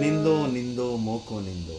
ನಿಂದು ನಿಂದು ಮೋಕು ನಿಂದು.